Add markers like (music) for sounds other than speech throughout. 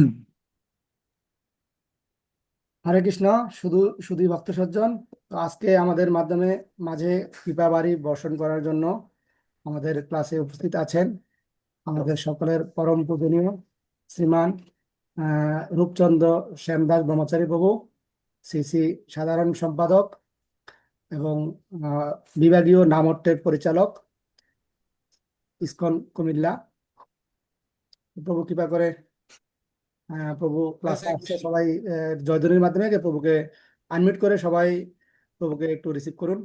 (clears throat) হরে কৃষ্ণ, শুধু, শুধুই ভক্ত সজ্জন। তো আজকে আমাদের মাধ্যমে, মাঝে কৃপা বাড়ি বর্ষণ করার জন্য আমাদের ক্লাসে উপস্থিত আছেন আমাদের সকলের পরম পূজনীয় শ্রীমান রূপচন্দ্র শ্যামদাস ব্রহ্মচারী প্রভু, শ্রী শ্রী সাধারণ সম্পাদক এবং বিভাগীয় নামট্যের পরিচালক ইসকন কুমিল্লা। প্রভু কৃপা করে প্রভু ক্লাসে আসছে সবাই জয়ধ্বনির মাধ্যমে প্রভুকে আনমিউট করে সবাই প্রভুকে একটু রিসিভ করুন।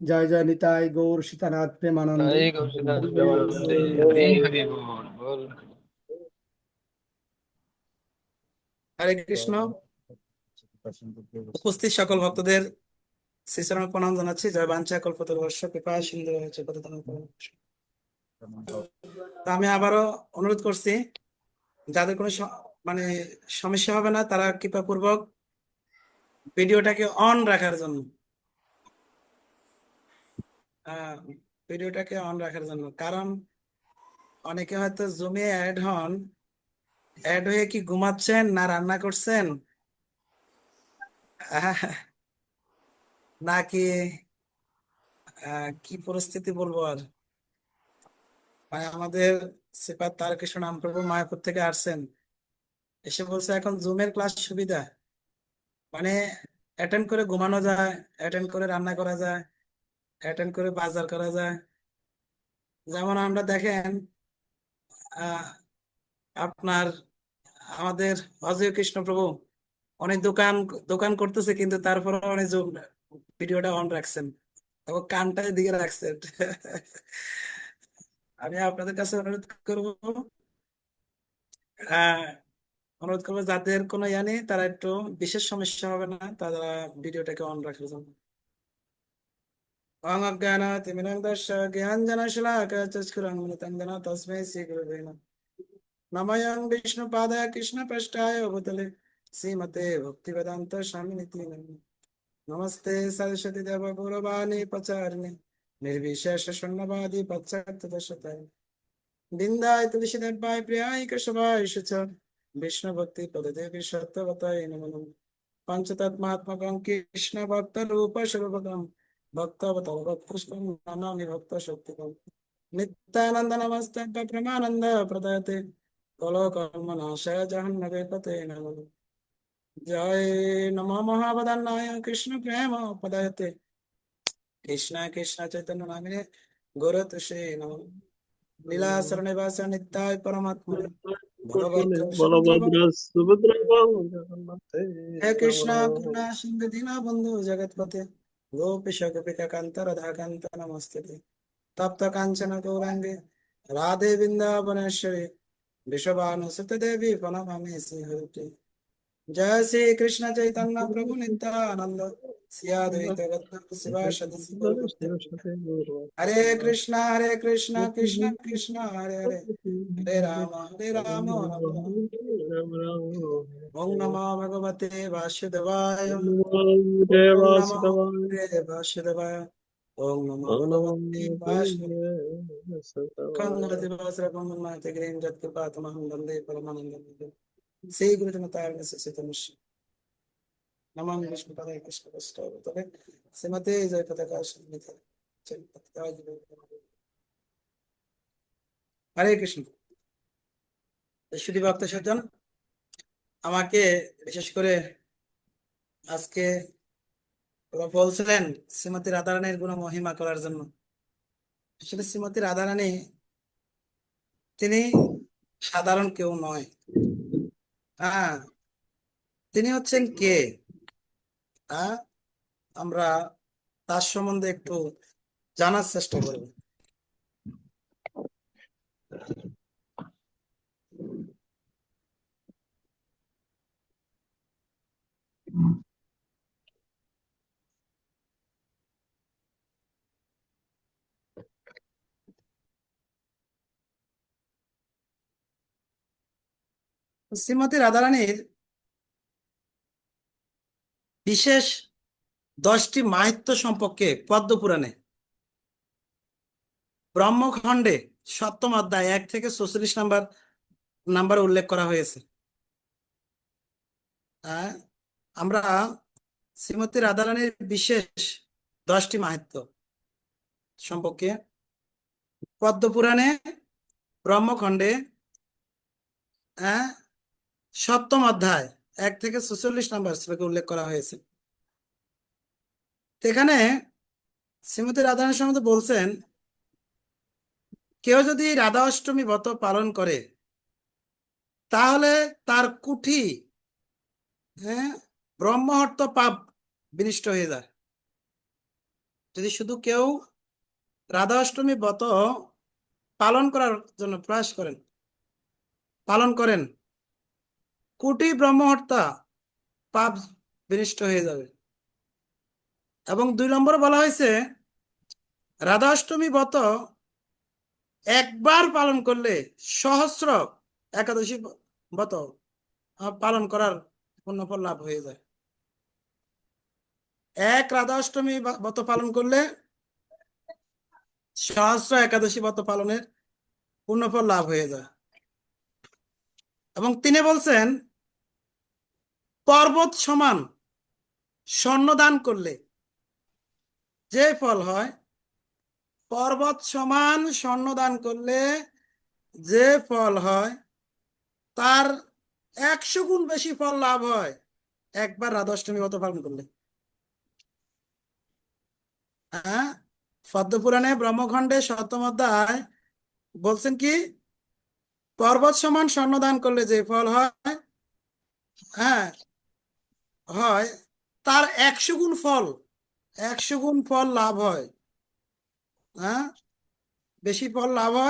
জয় জয় নিতাই গৌর সীতানাথ প্রেমানন্দ। হরে কৃষ্ণ। উপস্থিত সকল ভক্তদের শ্রীচরণ প্রণাম জানাচ্ছি। জয় বাঞ্ছা কল্পতরুবর্ষ কৃপা সিন্ধু হয়েছে আমি আবারও অনুরোধ করছি যাদের কোনো মানে সমস্যা হবে না, তারা কৃপাপূর্বক ভিডিওটাকে অন রাখার জন্য ভিডিওটাকে অন রাখার জন্য। কারণ অনেকে হয়তো জুমে অ্যাড হন অ্যাড হয়ে কি ঘুমাচ্ছেন না রান্না করছেন? নাকি কি পরিস্থিতি বলব আর? মানে আমাদের সিপাত তারকেশ্বর নাম মায়াপুর থেকে আসছেন। এসে বলছে, এখন জুমের ক্লাস সুবিধা। মানে অ্যাটেন্ড করে ঘুমানো যায় অ্যাটেন্ড করে রান্না করা যায় অ্যাটেন্ড করে বাজার করা যায়। যেমন আমরা দেখেন আপনার আমাদের অজয় কৃষ্ণ প্রভু অনেক দোকান দোকান করতেছে, কিন্তু তারপরে অনেক ভিডিওটা অন রাখছেন। এবং কানটা দিকে রাখছেন আমি আপনাদের কাছে অনুরোধ করব অনুরোধ করব যাদের কোনো ইয়া নেই, তারা একটু বিশেষ সমস্যা হবে না, তারা ভিডিওটাকে অন রাখার জন্য। নমস্তে। সরস্বতী দেব প্রচারিণে। নির্বিশেষে শূন্যবাদী পাশ্চাত্যদশতায় বৃন্দায় তুলসীদের পায় প্রিয়ায় কেশবায় সুচ বিষ্ণু ভক্তি পদদেবী সত্যবতায় নমন পঞ্চতৎমাত্মকং কৃষ্ণ ভক্ত রূপ স্বরূপকম ভক্ত অবতার ভক্তম নামি ভক্ত শক্তিকম নিত্যানন্দ নমস্তে প্রমানন্দ প্রদায়তে কলো কর্ম নাশায় জাহ্নবে পতে নমন জয় নম মহাবদান্নায় কৃষ্ণ প্রেম পদায়তে নামিনে গৌরতুষে নম লীলা শরণে বাস নিত্যায় পরমাত্মা ভগবত বলভদ্র সুভদ্র হে কৃষ্ণ করুণা সিন্ধু দীন বন্ধু জগৎপতে গোপীশ গোপিকা কান্ত রাধা নমস্তে তপ্ত কাঞ্চন গৌরাঙ্গে রাধে বৃন্দাবনেশ্বরী বিশ্ববানুসুত দেবী প্রণমামি শ্রীহরিতে জয় শ্রী কৃষ্ণ চৈতন্য প্রভু নিত্যানন্দ হরে কৃষ্ণ হরে কৃষ্ণ কৃষ্ণ কৃষ্ণ হরে হরে হরে রাম হরে রাম। ওম নমো ভগবতে বাসুদেবায় বাসুদেবায় ওম নমো ভগবতে বাসুদেবায় খন্ডন দিবস রকমনাথ গ্রীম বিষ্ণু কৃষ্ণ বৈষ্ণব তবে শ্রীমতে জয় পতাকা হরে কৃষ্ণ শুধু ভক্ত সজ্জন আমাকে বিশেষ করে আজকে বলছিলেন শ্রীমতী রাধারানীর গুণ মহিমা করার জন্য আসলে শ্রীমতী রাধারানী তিনি সাধারণ কেউ নয়। হ্যাঁ তিনি হচ্ছেন কে? আমরা তার সম্বন্ধে একটু জানার চেষ্টা করব। শ্রীমতী রাধারানীর বিশেষ দশটি মাহাত্ম্য সম্পর্কে পদ্ম পুরাণে ব্রহ্মখণ্ডে সপ্তম অধ্যায় এক থেকে চৌচল্লিশ নাম্বার নাম্বার উল্লেখ করা হয়েছে। আমরা শ্রীমতী রাধারানীর বিশেষ দশটি মাহাত্ম্য সম্পর্কে পদ্মপুরাণে ব্রহ্মখণ্ডে আহ, সপ্তম অধ্যায় এক থেকে ছচল্লিশ নম্বর শ্লোকে উল্লেখ করা হয়েছে। এখানে শ্রীমতী রাধারানী সম্বন্ধে বলছেন, কেউ যদি রাধা অষ্টমী ব্রত পালন করে, তাহলে তার কুঠি হ্যাঁ ব্রহ্মহর্ত পাপ বিনিষ্ট হয়ে যায়। যদি শুধু কেউ রাধা অষ্টমী ব্রত পালন করার জন্য প্রয়াস করেন, পালন করেন কোটি ব্রহ্মহর্তা পাপ বিনষ্ট হয়ে যাবে। এবং দুই নম্বর বলা হয়েছে রাধা অষ্টমী ব্রত একবার পালন করলে সহস্র একাদশী ব্রত পালন করার পুণ্যফল লাভ হয়ে যায়। এক রাধা অষ্টমী ব্রত পালন করলে সহস্র একাদশী ব্রত পালনের পুণ্যফল লাভ হয়ে যায়। এবং তিনি বলছেন পর্বত সমান স্বর্ণদান করলে যে ফল হয়? পর্বত সমান স্বর্ণদান করলে যে ফল হয়, তার একশো গুণ বেশি ফল লাভ হয়। একবার রাধাষ্টমী ব্রত পালন করলে। হ্যাঁ? পদ্মপুরাণে ব্রহ্মখণ্ডে সপ্তম অধ্যায় বলছেন কি? পর্বত সমান স্বর্ণদান করলে যে ফল হয় হ্যাঁ হয়, তার একশো গুণ ফল, একশো গুণ ফল লাভ হয়। হ্যাঁ? বেশি ফল লাভ হয়